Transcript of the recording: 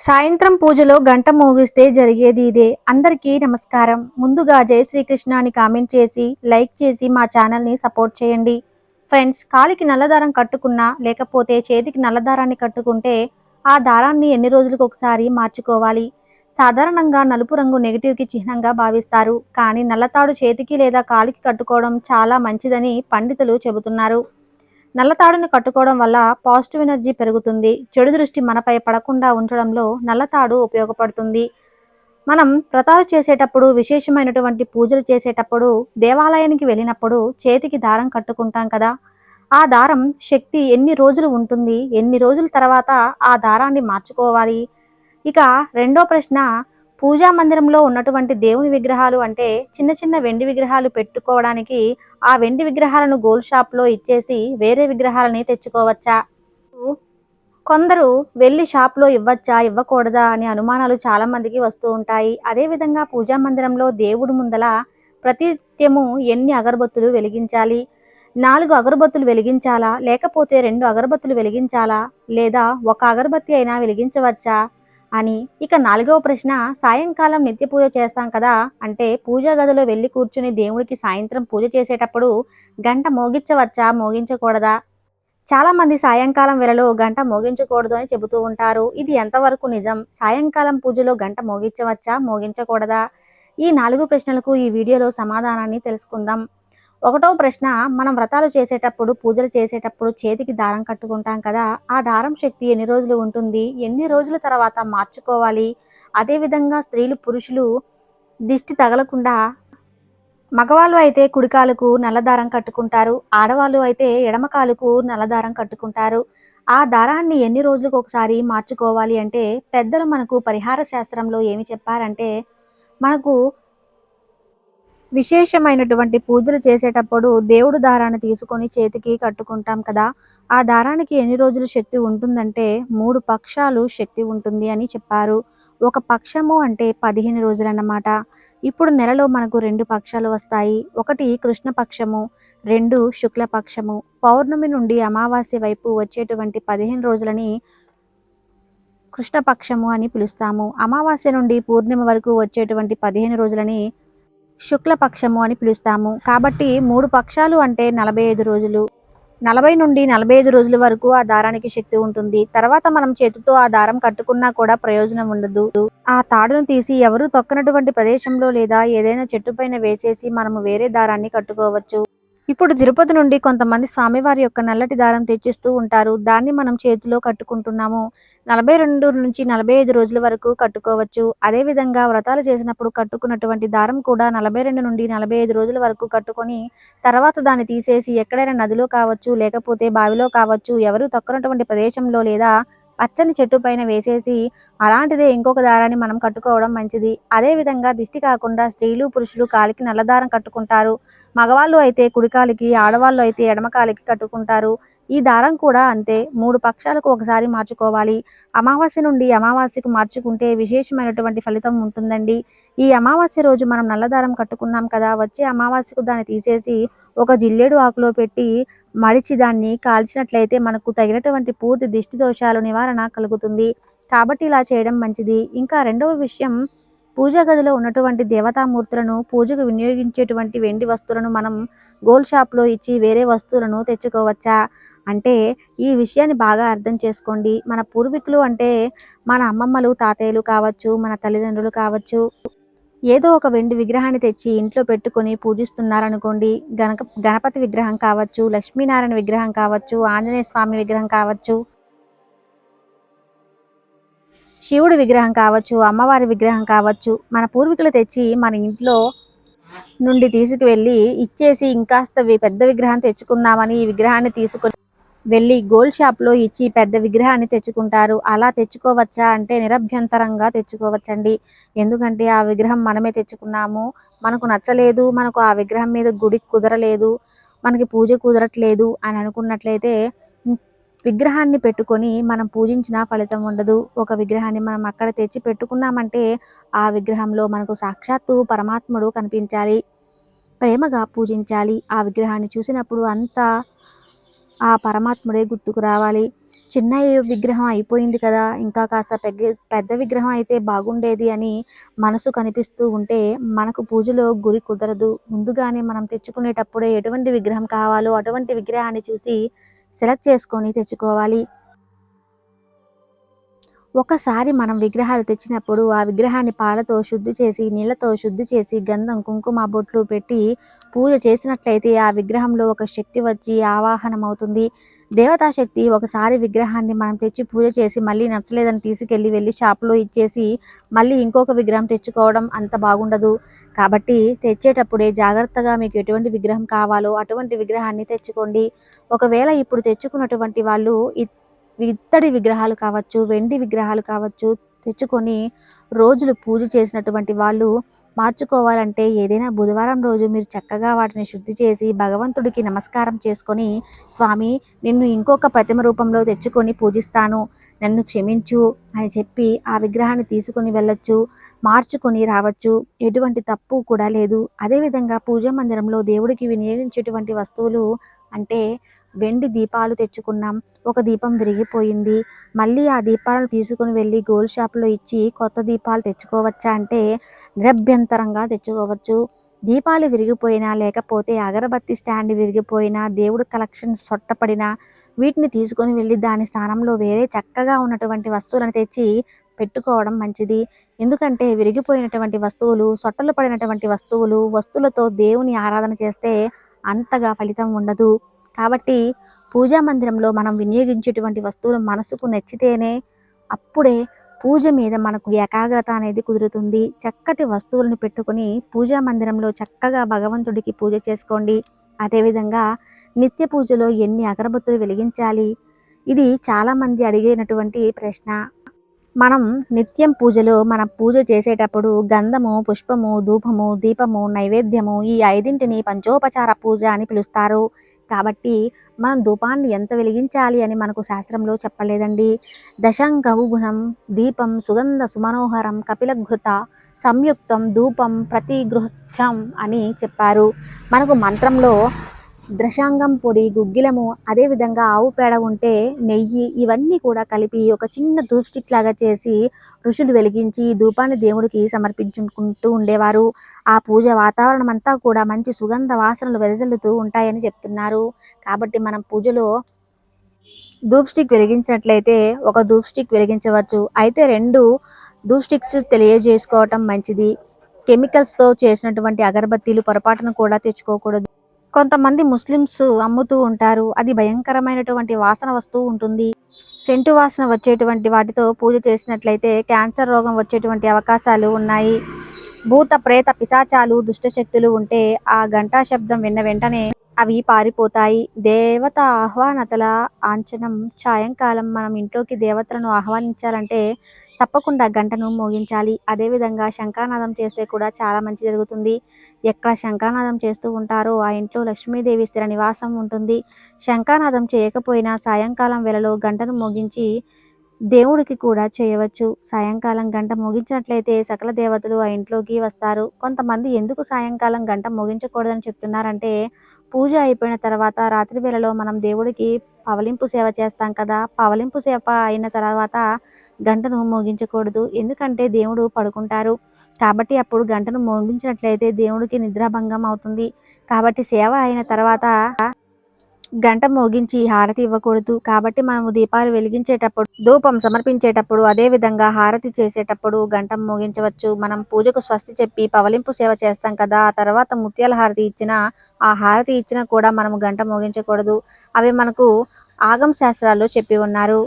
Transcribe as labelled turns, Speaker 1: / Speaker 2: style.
Speaker 1: సాయంత్రం పూజలో గంట మోగిస్తే జరిగేది ఇదే. అందరికీ నమస్కారం. ముందుగా జై శ్రీకృష్ణ అని కామెంట్ చేసి లైక్ చేసి మా ఛానల్ని సపోర్ట్ చేయండి. ఫ్రెండ్స్ కాలికి నల్లదారం కట్టుకున్నా లేకపోతే చేతికి నల్లదారాన్ని కట్టుకుంటే ఆ దారాన్ని ఎన్ని రోజులకు ఒకసారి మార్చుకోవాలి? సాధారణంగా నలుపు రంగు నెగిటివ్కి చిహ్నంగా భావిస్తారు. కానీ నల్లతాడు చేతికి లేదా కాలికి కట్టుకోవడం చాలా మంచిదని పండితులు చెబుతున్నారు. నల్లతాడును కట్టుకోవడం వల్ల పాజిటివ్ ఎనర్జీ పెరుగుతుంది. చెడు దృష్టి మనపై పడకుండా ఉంచడంలో నల్లతాడు ఉపయోగపడుతుంది. మనం వ్రతాలు చేసేటప్పుడు విశేషమైనటువంటి పూజలు చేసేటప్పుడు దేవాలయానికి వెళ్ళినప్పుడు చేతికి దారం కట్టుకుంటాం కదా. ఆ దారం శక్తి ఎన్ని రోజులు ఉంటుంది ఎన్ని రోజుల తర్వాత ఆ దారాన్ని మార్చుకోవాలి? ఇక రెండో ప్రశ్న పూజా మందిరంలో ఉన్నటువంటి దేవుని విగ్రహాలు అంటే చిన్న చిన్న వెండి విగ్రహాలు పెట్టుకోవడానికి ఆ వెండి విగ్రహాలను గోల్డ్ షాప్లో ఇచ్చేసి వేరే విగ్రహాలని తెచ్చుకోవచ్చా? కొందరు వెళ్ళి షాప్లో ఇవ్వచ్చా ఇవ్వకూడదా అనే అనుమానాలు చాలామందికి వస్తూ ఉంటాయి. అదేవిధంగా పూజా మందిరంలో దేవుడు ముందల ప్రతిత్యము ఎన్ని అగరబత్తులు వెలిగించాలి? నాలుగు అగరబత్తులు వెలిగించాలా? లేకపోతే రెండు అగరబత్తులు వెలిగించాలా? లేదా ఒక అగరబత్తి అయినా వెలిగించవచ్చా? అని. ఇక నాలుగవ ప్రశ్న సాయంకాలం నిత్య పూజ చేస్తాం కదా అంటే పూజా గదిలో వెళ్ళి కూర్చుని దేవుడికి సాయంత్రం పూజ చేసేటప్పుడు గంట మోగించవచ్చా మోగించకూడదా? చాలా మంది సాయంకాలం వేళలో గంట మోగించకూడదు అని చెబుతూ ఉంటారు. ఇది ఎంతవరకు నిజం? సాయంకాలం పూజలో గంట మోగించవచ్చా మోగించకూడదా? ఈ నాలుగు ప్రశ్నలకు ఈ వీడియోలో సమాధానాన్ని తెలుసుకుందాం. ఒకటో ప్రశ్న మనం వ్రతాలు చేసేటప్పుడు పూజలు చేసేటప్పుడు చేతికి దారం కట్టుకుంటాం కదా ఆ దారం శక్తి ఎన్ని రోజులు ఉంటుంది? ఎన్ని రోజుల తర్వాత మార్చుకోవాలి? అదేవిధంగా స్త్రీలు పురుషులు దిష్టి తగలకుండా మగవాళ్ళు అయితే కుడికాలకు నల్లదారం కట్టుకుంటారు ఆడవాళ్ళు అయితే ఎడమకాలుకు నల్లదారం కట్టుకుంటారు. ఆ దారాన్ని ఎన్ని రోజులకు ఒకసారి మార్చుకోవాలి అంటే పెద్దలు మనకు పరిహార శాస్త్రంలో ఏమి చెప్పారంటే మనకు విశేషమైనటువంటి పూజలు చేసేటప్పుడు దేవుడు దారాన్ని తీసుకొని చేతికి కట్టుకుంటాం కదా. ఆ దారానికి ఎన్ని రోజులు శక్తి ఉంటుందంటే మూడు పక్షాలు శక్తి ఉంటుంది అని చెప్పారు. ఒక పక్షము అంటే పదిహేను రోజులు అన్నమాట ఇప్పుడు నెలలో మనకు రెండు పక్షాలు వస్తాయి. ఒకటి కృష్ణపక్షము రెండు శుక్లపక్షము పౌర్ణమి నుండి అమావాస్య వైపు వచ్చేటువంటి పదిహేను రోజులని కృష్ణపక్షము అని పిలుస్తాము. అమావాస్య నుండి పూర్ణిమ వరకు వచ్చేటువంటి పదిహేను రోజులని శుక్లపక్షము అని పిలుస్తాము. కాబట్టి మూడు పక్షాలు అంటే నలభై ఐదు రోజులు. నలభై నుండి నలభై ఐదు రోజుల వరకు ఆ దారానికి శక్తి ఉంటుంది. తర్వాత మనం చేతితో ఆ దారం కట్టుకున్నా కూడా ప్రయోజనం ఉండదు. ఆ తాడును తీసి ఎవరు తొక్కనటువంటి ప్రదేశంలో లేదా ఏదైనా చెట్టు పైన వేసేసి మనము వేరే దారాన్ని కట్టుకోవచ్చు. ఇప్పుడు తిరుపతి నుండి కొంతమంది స్వామివారి యొక్క నల్లటి దారం తెచ్చిస్తూ ఉంటారు. దాన్ని మనం చేతిలో కట్టుకుంటున్నాము. నలభై రెండు నుంచి నలభై ఐదు రోజుల వరకు కట్టుకోవచ్చు. అదేవిధంగా వ్రతాలు చేసినప్పుడు కట్టుకున్నటువంటి దారం కూడా నలభై రెండు నుండి నలభై ఐదు రోజుల వరకు కట్టుకొని తర్వాత దాన్ని తీసేసి ఎక్కడైనా నదిలో కావచ్చు లేకపోతే బావిలో కావచ్చు ఎవరు తక్కువనటువంటి ప్రదేశంలో లేదా పచ్చని చెట్టు పైన వేసేసి అలాంటిదే ఇంకొక దారాన్ని మనం కట్టుకోవడం మంచిది. అదేవిధంగా దిష్టి కాకుండా స్త్రీలు పురుషులు కాలికి నల్లదారం కట్టుకుంటారు. మగవాళ్ళు అయితే కుడికాలికి ఆడవాళ్ళు అయితే ఎడమకాలికి కట్టుకుంటారు. ఈ దారం కూడా అంతే. మూడు పక్షాలకు ఒకసారి మార్చుకోవాలి. అమావాస్య నుండి అమావాస్యకు మార్చుకుంటే విశేషమైనటువంటి ఫలితం ఉంటుందండి. ఈ అమావాస్య రోజు మనం నల్లదారం కట్టుకున్నాం కదా వచ్చే అమావాస్యకు దాన్ని తీసేసి ఒక జిల్లేడు ఆకులో పెట్టి మడిచి దాన్ని కాల్చినట్లయితే మనకు తగినటువంటి పూర్తి దిష్టి దోషాలు నివారణ కలుగుతుంది. కాబట్టి ఇలా చేయడం మంచిది. ఇంకా రెండవ విషయం పూజా గదిలో ఉన్నటువంటి దేవతామూర్తులను పూజకు వినియోగించేటువంటి వెండి వస్తువులను మనం గోల్డ్ షాప్లో ఇచ్చి వేరే వస్తువులను తెచ్చుకోవచ్చా? అంటే ఈ విషయాన్ని బాగా అర్థం చేసుకోండి. మన పూర్వీకులు అంటే మన అమ్మమ్మలు తాతయ్యలు కావచ్చు మన తల్లిదండ్రులు కావచ్చు ఏదో ఒక వెండి విగ్రహాన్ని తెచ్చి ఇంట్లో పెట్టుకొని పూజిస్తున్నారనుకోండి గణక గణపతి విగ్రహం కావచ్చు లక్ష్మీనారాయణ విగ్రహం కావచ్చు ఆంజనేయ స్వామి విగ్రహం కావచ్చు శివుడి విగ్రహం కావచ్చు అమ్మవారి విగ్రహం కావచ్చు మన పూర్వీకులు తెచ్చి మన ఇంట్లో నుండి తీసుకువెళ్ళి ఇచ్చేసి ఇంకాస్త వి- పెద్ద విగ్రహం తెచ్చుకుందామని ఈ విగ్రహాన్ని తీసుకొని వెళ్ళి గోల్డ్ షాప్లో ఇచ్చి పెద్ద విగ్రహాన్ని తెచ్చుకుంటారు. అలా తెచ్చుకోవచ్చా అంటే నిరభ్యంతరంగా తెచ్చుకోవచ్చండి. ఎందుకంటే ఆ విగ్రహం మనమే తెచ్చుకున్నాము. మనకు నచ్చలేదు మనకు ఆ విగ్రహం మీద గుడి కుదరలేదు మనకి పూజ కుదరట్లేదు అని అనుకున్నట్లయితే విగ్రహాన్ని పెట్టుకొని మనం పూజించిన ఫలితం ఉండదు. ఒక విగ్రహాన్ని మనం అక్కడ తెచ్చి పెట్టుకున్నామంటే ఆ విగ్రహంలో మనకు సాక్షాత్తు పరమాత్ముడు కనిపించాలి. ప్రేమగా పూజించాలి. ఆ విగ్రహాన్ని చూసినప్పుడు అంతా ఆ పరమాత్ముడే గుర్తుకు రావాలి. చిన్న విగ్రహం అయిపోయింది కదా ఇంకా కాస్త పెద్ద పెద్ద విగ్రహం అయితే బాగుండేది అని మనసు కనిపిస్తూ ఉంటే మనకు పూజలో గురి కుదరదు. ముందుగానే మనం తెచ్చుకునేటప్పుడే ఎటువంటి విగ్రహం కావాలో అటువంటి విగ్రహాన్ని చూసి సెలెక్ట్ చేసుకొని తెచ్చుకోవాలి. ఒకసారి మనం విగ్రహాలు తెచ్చినప్పుడు ఆ విగ్రహాన్ని పాలతో శుద్ధి చేసి నీళ్ళతో శుద్ధి చేసి గంధం కుంకుమ బొట్లు పెట్టి పూజ చేసినట్లయితే ఆ విగ్రహంలో ఒక శక్తి వచ్చి ఆవాహనం అవుతుంది దేవతాశక్తి ఒకసారి విగ్రహాన్ని మనం తెచ్చి పూజ చేసి మళ్ళీ నచ్చలేదని తీసుకెళ్ళి వెళ్ళి షాప్లో ఇచ్చేసి మళ్ళీ ఇంకొక విగ్రహం తెచ్చుకోవడం అంత బాగుండదు. కాబట్టి తెచ్చేటప్పుడే జాగ్రత్తగా మీకు ఎటువంటి విగ్రహం కావాలో అటువంటి విగ్రహాన్ని తెచ్చుకోండి. ఒకవేళ ఇప్పుడు తెచ్చుకున్నటువంటి వాళ్ళు ఇత్తడి విగ్రహాలు కావచ్చు వెండి విగ్రహాలు కావచ్చు తెచ్చుకొని రోజులు పూజ చేసినటువంటి వాళ్ళు మార్చుకోవాలంటే ఏదైనా బుధవారం రోజు మీరు చక్కగా వాటిని శుద్ధి చేసి భగవంతుడికి నమస్కారం చేసుకొని స్వామి నిన్ను ఇంకొక ప్రతిమ రూపంలో తెచ్చుకొని పూజిస్తాను. నన్ను క్షమించు అని చెప్పి ఆ విగ్రహాన్ని తీసుకొని వెళ్ళొచ్చు మార్చుకొని రావచ్చు. ఎటువంటి తప్పు కూడా లేదు. అదేవిధంగా పూజా మందిరంలో దేవుడికి వినియోగించేటువంటి వస్తువులు అంటే వెండి దీపాలు తెచ్చుకున్నాం. ఒక దీపం విరిగిపోయింది. మళ్ళీ ఆ దీపాలను తీసుకుని వెళ్ళి గోల్డ్ షాప్లో ఇచ్చి కొత్త దీపాలు తెచ్చుకోవచ్చా అంటే నిరభ్యంతరంగా తెచ్చుకోవచ్చు. దీపాలు విరిగిపోయినా లేకపోతే అగరబత్తి స్టాండ్ విరిగిపోయినా దేవుడు కలెక్షన్ సొట్టపడినా వీటిని తీసుకొని వెళ్ళి దాని స్థానంలో వేరే చక్కగా ఉన్నటువంటి వస్తువులను తెచ్చి పెట్టుకోవడం మంచిది. ఎందుకంటే విరిగిపోయినటువంటి వస్తువులు సొట్టలు పడినటువంటి వస్తువులు వస్తువులతో దేవుని ఆరాధన చేస్తే అంతగా ఫలితం ఉండదు. కాబట్టి పూజా మందిరంలో మనం వినియోగించేటువంటి వస్తువులు మనసుకు నచ్చితేనే అప్పుడే పూజ మీద మనకు ఏకాగ్రత అనేది కుదురుతుంది. చక్కటి వస్తువులను పెట్టుకుని పూజా మందిరంలో చక్కగా భగవంతుడికి పూజ చేసుకోండి. అదేవిధంగా నిత్య పూజలో ఎన్ని అగరబత్తులు వెలిగించాలి? ఇది చాలామంది అడిగినటువంటి ప్రశ్న. మనం నిత్యం పూజలో మనం పూజ చేసేటప్పుడు గంధము పుష్పము ధూపము దీపము నైవేద్యము ఈ ఐదింటిని పంచోపచార పూజ అని పిలుస్తారు. కాబట్టి మనం ధూపాన్ని ఎంత వెలిగించాలి అని మనకు శాస్త్రంలో చెప్పలేదండి. దశంగగుణం దీపం సుగంధ సుమనోహరం కపిలఘృత సంయుక్తం ధూపం ప్రతిగృహ్యం అని చెప్పారు. మనకు మంత్రంలో ద్రశాంగం పొడి గుగ్గిలము అదేవిధంగా ఆవు పేడ ఉంటే నెయ్యి ఇవన్నీ కూడా కలిపి ఒక చిన్న ధూప్ స్టిక్ లాగా చేసి ఋషులు వెలిగించి ధూపాన్ని దేవుడికి సమర్పించుకుంటూ ఉండేవారు. ఆ పూజ వాతావరణం అంతా కూడా మంచి సుగంధ వాసనలు వెదజల్లుతూ ఉంటాయని చెప్తున్నారు. కాబట్టి మనం పూజలో ధూప్ స్టిక్ వెలిగించినట్లయితే ఒక ధూప్ స్టిక్ వెలిగించవచ్చు. అయితే రెండు ధూప్ స్టిక్స్ తెలియజేసుకోవటం మంచిది. కెమికల్స్తో చేసినటువంటి అగరబత్తీలు పొరపాటును కూడా తెచ్చుకోకూడదు. కొంతమంది ముస్లిమ్స్ అమ్ముతూ ఉంటారు. అది భయంకరమైనటువంటి వాసన వస్తూ ఉంటుంది. సెంటు వాసన వచ్చేటువంటి వాటితో పూజ చేసినట్లయితే క్యాన్సర్ రోగం వచ్చేటువంటి అవకాశాలు ఉన్నాయి. భూత ప్రేత పిశాచాలు దుష్టశక్తులు ఉంటే ఆ గంటా శబ్దం విన్న వెంటనే అవి పారిపోతాయి. దేవత ఆహ్వానతల ఆంచనం సాయంకాలం మనం ఇంట్లోకి దేవతలను ఆహ్వానించాలంటే తప్పకుండా గంటను మోగించాలి. అదేవిధంగా శంఖానాదం చేస్తే కూడా చాలా మంచి జరుగుతుంది. ఎక్కడ శంఖానాదం చేస్తూ ఉంటారో ఆ ఇంట్లో లక్ష్మీదేవి స్థిర నివాసం ఉంటుంది. శంఖానాదం చేయకపోయినా సాయంకాలం వేళలో గంటను మోగించి దేవుడికి కూడా చేయవచ్చు. సాయంకాలం గంట ముగించినట్లయితే సకల దేవతలు ఆ ఇంట్లోకి వస్తారు. కొంతమంది ఎందుకు సాయంకాలం గంట ముగించకూడదని చెప్తున్నారంటే పూజ అయిపోయిన తర్వాత రాత్రి వేళలో మనం దేవుడికి పవలింపు సేవ చేస్తాం కదా. పవలింపు సేవ అయిన తర్వాత గంటను మోగించకూడదు. ఎందుకంటే దేవుడు పడుకుంటారు. కాబట్టి అప్పుడు గంటను మోగించినట్లయితే దేవుడికి నిద్రాభంగం అవుతుంది. కాబట్టి సేవ అయిన తర్వాత గంట మోగించి హారతి ఇవ్వకూడదు. కాబట్టి మనము దీపాలు వెలిగించేటప్పుడు ధూపం సమర్పించేటప్పుడు అదే విధంగా హారతి చేసేటప్పుడు గంట మోగించవచ్చు. మనం పూజకు స్వస్తి చెప్పి పవలింపు సేవ చేస్తాం కదా ఆ తర్వాత ముత్యాల హారతి ఇచ్చిన ఆ హారతి ఇచ్చినా కూడా మనము గంట మోగించకూడదు. అవి మనకు ఆగం శాస్త్రాల్లో చెప్పి ఉన్నారు.